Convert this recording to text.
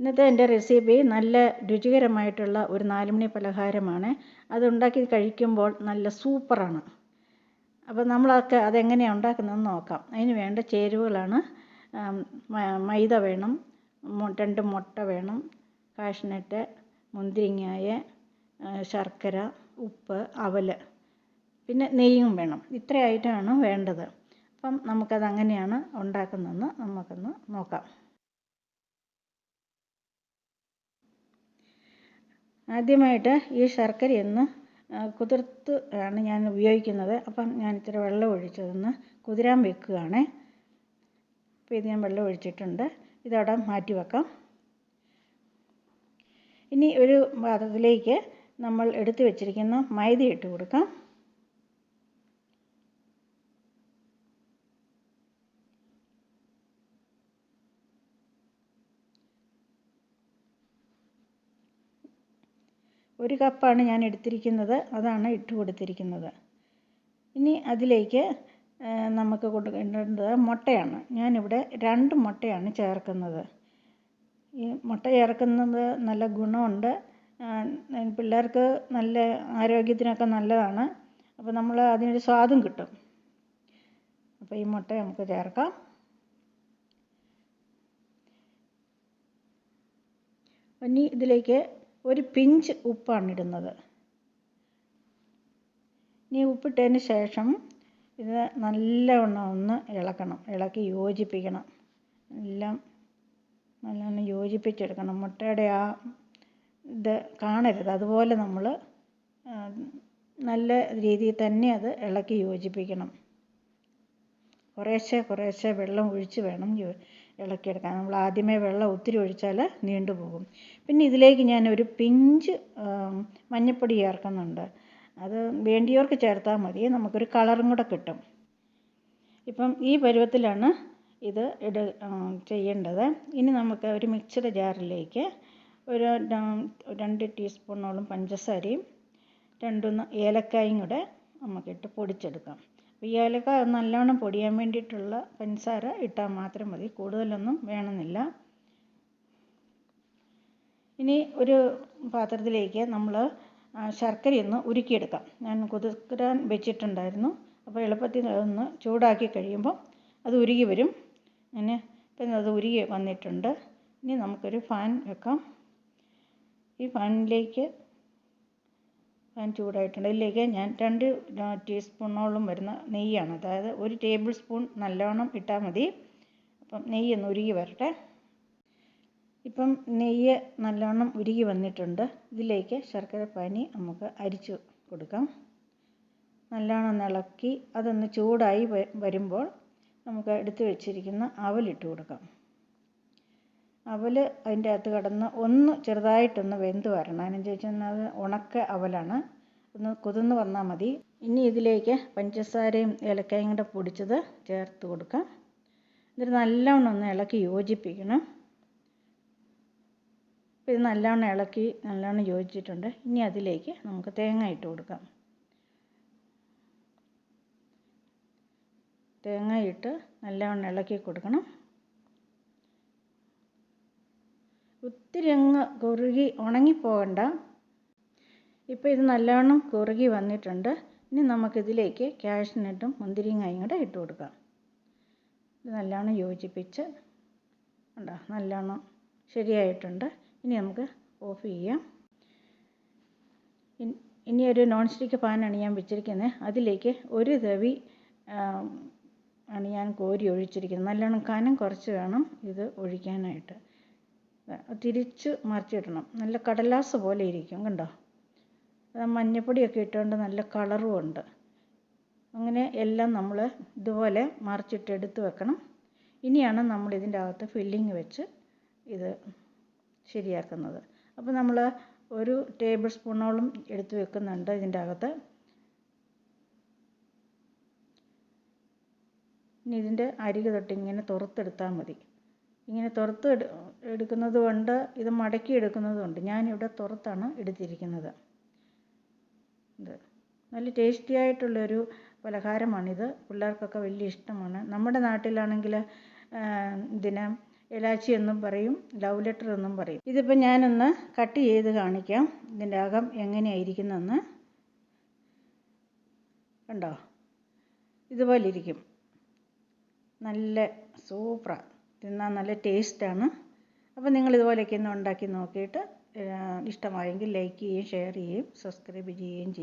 ഇന്നത്തെ എന്റെ റെസിപ്പി നല്ല രുചികരമായിട്ടുള്ള ഒരു നാലുമണി പലഹാരമാണ്. അത് ഉണ്ടാക്കി കഴിക്കുമ്പോൾ നല്ല സൂപ്പറാണ്. അപ്പോൾ നമ്മളൊക്കെ അതെങ്ങനെയാണ് ഉണ്ടാക്കുന്നതെന്ന് നോക്കാം. അതിന് വേണ്ട ചേരുവകളാണ്. മൈദ വേണം രണ്ട് മുട്ട വേണം കാഷ്നട്ട് മുന്തിരിങ്ങായ ശർക്കര ഉപ്പ് അവൽ പിന്നെ നെയ്യും വേണം. ഇത്ര ഐറ്റമാണ് വേണ്ടത്. അപ്പം നമുക്കത് എങ്ങനെയാണ് ഉണ്ടാക്കുന്നതെന്ന് നമുക്കൊന്ന് നോക്കാം. ആദ്യമായിട്ട് ഈ ശർക്കരയൊന്ന് കുതിർത്ത് ആണ് ഞാൻ ഉപയോഗിക്കുന്നത്. അപ്പം ഞാൻ ഇച്ചിരി വെള്ളം ഒഴിച്ചതൊന്ന് കുതിരാൻ വെക്കുകയാണേ. അപ്പോൾ ഇത് ഞാൻ വെള്ളം ഒഴിച്ചിട്ടുണ്ട്. ഇതവിടെ മാറ്റി വെക്കാം. ഇനി ഒരു പാത്രത്തിലേക്ക് നമ്മൾ എടുത്തു വെച്ചിരിക്കുന്ന മൈദ ഇട്ട് കൊടുക്കാം. ഒരു കപ്പാണ് ഞാൻ എടുത്തിരിക്കുന്നത്. അതാണ് ഇട്ട് കൊടുത്തിരിക്കുന്നത്. ഇനി അതിലേക്ക് നമുക്ക് കൊടുക്കേണ്ടത് മുട്ടയാണ്. ഞാനിവിടെ രണ്ട് മുട്ടയാണ് ചേർക്കുന്നത്. ഈ മുട്ട ചേർക്കുന്നത് നല്ല ഗുണമുണ്ട്. പിള്ളേർക്ക് നല്ല ആരോഗ്യത്തിനൊക്കെ നല്ലതാണ്. അപ്പോൾ നമ്മൾ അതിനൊരു സ്വാദും കിട്ടും. അപ്പോൾ ഈ മുട്ട നമുക്ക് ചേർക്കാം. ഇനി ഇതിലേക്ക് ഒരു പിഞ്ച് ഉപ്പാണ് ഇടുന്നത്. ഇനി ഉപ്പിട്ടതിന് ശേഷം ഇത് നല്ലവണ്ണം ഒന്ന് ഇളക്കണം. ഇളക്കി യോജിപ്പിക്കണം. എല്ലാം നല്ലവണ്ണം യോജിപ്പിച്ചെടുക്കണം. മുട്ടയുടെ ആ ഇത് കാണരുത്. അതുപോലെ നമ്മൾ നല്ല രീതിയിൽ തന്നെ അത് ഇളക്കി യോജിപ്പിക്കണം. കുറേശ്ശെ കുറേശ്ശെ വെള്ളം ഒഴിച്ച് വേണം ഇളക്കിയെടുക്കാൻ നമ്മൾ ആദ്യമേ വെള്ളം ഒത്തിരി ഒഴിച്ചാൽ നീണ്ടു പോകും. പിന്നെ ഇതിലേക്ക് ഞാൻ ഒരു പിഞ്ച് മഞ്ഞൾപ്പൊടി ചേർക്കുന്നുണ്ട്. അത് വേണ്ടിയവർക്ക് ചേർത്താൽ മതി. നമുക്കൊരു കളറും കൂടെ കിട്ടും. ഇപ്പം ഈ പരുവത്തിലാണ് ഇത് ഇട ചെയ്യേണ്ടത്. ഇനി നമുക്ക് ഒരു മിക്സിയുടെ ജാറിലേക്ക് ഒരു രണ്ട് ടീസ്പൂണോളം പഞ്ചസാരയും രണ്ടൊന്ന് ഏലക്കായും കൂടെ നമുക്കിട്ട് പൊടിച്ചെടുക്കാം. ഏലക്ക നല്ലോണം പൊടിയാൻ വേണ്ടിയിട്ടുള്ള പഞ്ചസാര ഇട്ടാൽ മാത്രം മതി. കൂടുതലൊന്നും വേണമെന്നില്ല. ഇനി ഒരു പാത്രത്തിലേക്ക് നമ്മൾ ശർക്കരയൊന്ന് ഉരുക്കിയെടുക്കാം. ഞാൻ കുതിർക്കാൻ വെച്ചിട്ടുണ്ടായിരുന്നു. അപ്പോൾ എളുപ്പത്തിൽ ഒന്ന് ചൂടാക്കി കഴിയുമ്പോൾ അത് ഉരുകി വരും. അങ്ങനെ ഇപ്പം അത് ഉരുകി വന്നിട്ടുണ്ട്. ഇനി നമുക്കൊരു ഫാൻ വെക്കാം. ഈ ഫാനിലേക്ക് ഫാൻ ചൂടായിട്ടുണ്ട്. ഇതിലേക്ക് ഞാൻ രണ്ട് ടീസ്പൂണോളം വരുന്ന നെയ്യാണ്. അതായത് ഒരു ടേബിൾ സ്പൂൺ നല്ലോണം ഇട്ടാൽ മതി. അപ്പം നെയ്യ് ഒന്ന് ഉരുകി വരട്ടെ. ഇപ്പം നെയ്യ് നല്ലോണം ഉരുകി വന്നിട്ടുണ്ട്. ഇതിലേക്ക് ശർക്കര പാനി നമുക്ക് അരിച്ചു കൊടുക്കാം. നല്ലോണം ഇളക്കി അതൊന്ന് ചൂടായി വരുമ്പോൾ നമുക്ക് എടുത്തു വെച്ചിരിക്കുന്ന അവലിട്ട് കൊടുക്കാം. അവൽ അതിന്റെ അകത്ത് കിടന്ന് ഒന്ന് ചെറുതായിട്ടൊന്ന് വെന്ത് വരണം. അതിനെന്ന് വെച്ചാൽ അത് ഉണക്ക അവലാണ്. ഒന്ന് കുതിർന്ന് വന്നാൽ മതി. ഇനി ഇതിലേക്ക് പഞ്ചസാരയും ഏലക്കായും കൂടെ പൊടിച്ചത് ചേർത്ത് കൊടുക്കാം. എന്നിട്ട് നല്ലവണ്ണം ഒന്ന് ഇളക്കി യോജിപ്പിക്കണം. അപ്പോൾ ഇത് നല്ലവണ്ണം ഇളക്കി നല്ലവണ്ണം യോജിച്ചിട്ടുണ്ട്. ഇനി അതിലേക്ക് നമുക്ക് തേങ്ങ ഇട്ട് കൊടുക്കാം. തേങ്ങ ഇട്ട് നല്ലവണ്ണം ഇളക്കി കൊടുക്കണം. ഒത്തിരി അങ്ങ് കുറുകി ഉണങ്ങിപ്പോകണ്ട. ഇപ്പോൾ ഇത് നല്ലവണ്ണം കുറുകി വന്നിട്ടുണ്ട്. ഇനി നമുക്കിതിലേക്ക് കാഷ്നട്ടും മുന്തിരിങ്ങയും കൂടെ ഇട്ട് കൊടുക്കാം. ഇത് നല്ലവണ്ണം യോജിപ്പിച്ച് ഉണ്ടോ നല്ലവണ്ണം ശരിയായിട്ടുണ്ട്. ഇനി നമുക്ക് ഓഫ് ചെയ്യാം. ഇനി ഒരു നോൺ സ്റ്റിക്ക് പാനാണ് ഞാൻ വെച്ചിരിക്കുന്നത്. അതിലേക്ക് ഒരു തവി ആണ് ഞാൻ കോരി ഒഴിച്ചിരിക്കുന്നത്. നല്ലോണം കനം കുറച്ച് വേണം ഇത് ഒഴിക്കാനായിട്ട്. തിരിച്ച് മറിച്ചിടണം നല്ല കടലാസ് പോലെ ഇരിക്കും കണ്ടോ? മഞ്ഞപ്പൊടിയൊക്കെ ഇട്ടുകൊണ്ട് നല്ല കളറും ഉണ്ട്. അങ്ങനെ എല്ലാം നമ്മൾ ഇതുപോലെ മറിച്ചിട്ട് എടുത്ത് വെക്കണം. ഇനിയാണ് നമ്മൾ ഇതിന്റെ അകത്ത് ഫില്ലിങ് വെച്ച് ഇത് ശരിയാക്കുന്നത്. അപ്പോൾ നമ്മൾ ഒരു ടേബിൾ സ്പൂണോളം എടുത്ത് വെക്കുന്നുണ്ട് ഇതിന്റെ അകത്ത്. ഇനി ഇതിന്റെ അരികെ തൊട്ട് ഇങ്ങനെ തുറത്തെടുത്താൽ മതി. ഇങ്ങനെ തുറത്ത് എടുക്കുന്നത് കൊണ്ട് ഇത് മടക്കി എടുക്കുന്നത് ഞാൻ ഞാനിവിടെ തുറത്താണ് എടുത്തിരിക്കുന്നത്. ഇത് നല്ല ടേസ്റ്റി ആയിട്ടുള്ളൊരു പലഹാരമാണിത്. പിള്ളേർക്കൊക്കെ വലിയ ഇഷ്ടമാണ്. നമ്മുടെ നാട്ടിലാണെങ്കിൽ ഇതിന് ഇലാച്ചി എന്നും പറയും ലവ് ലെറ്റർ എന്നും പറയും. ഇതിപ്പോൾ ഞാനൊന്ന് കട്ട് ചെയ്ത് കാണിക്കാം. ഇതിന്റെ അകം എങ്ങനെയായിരിക്കുന്നെന്ന്. കണ്ടോ? ഇതുപോലെ ഇരിക്കും നല്ല സൂപ്പറാണ് തിന്നാൻ നല്ല ടേസ്റ്റാണ്. അപ്പോൾ നിങ്ങൾ ഇതുപോലെയൊക്കെ ഒന്ന് ഉണ്ടാക്കി നോക്കിയിട്ട് ഇഷ്ടമായെങ്കിൽ ലൈക്ക് ചെയ്യുകയും ഷെയർ ചെയ്യുകയും സബ്സ്ക്രൈബ് ചെയ്യുകയും ചെയ്യും.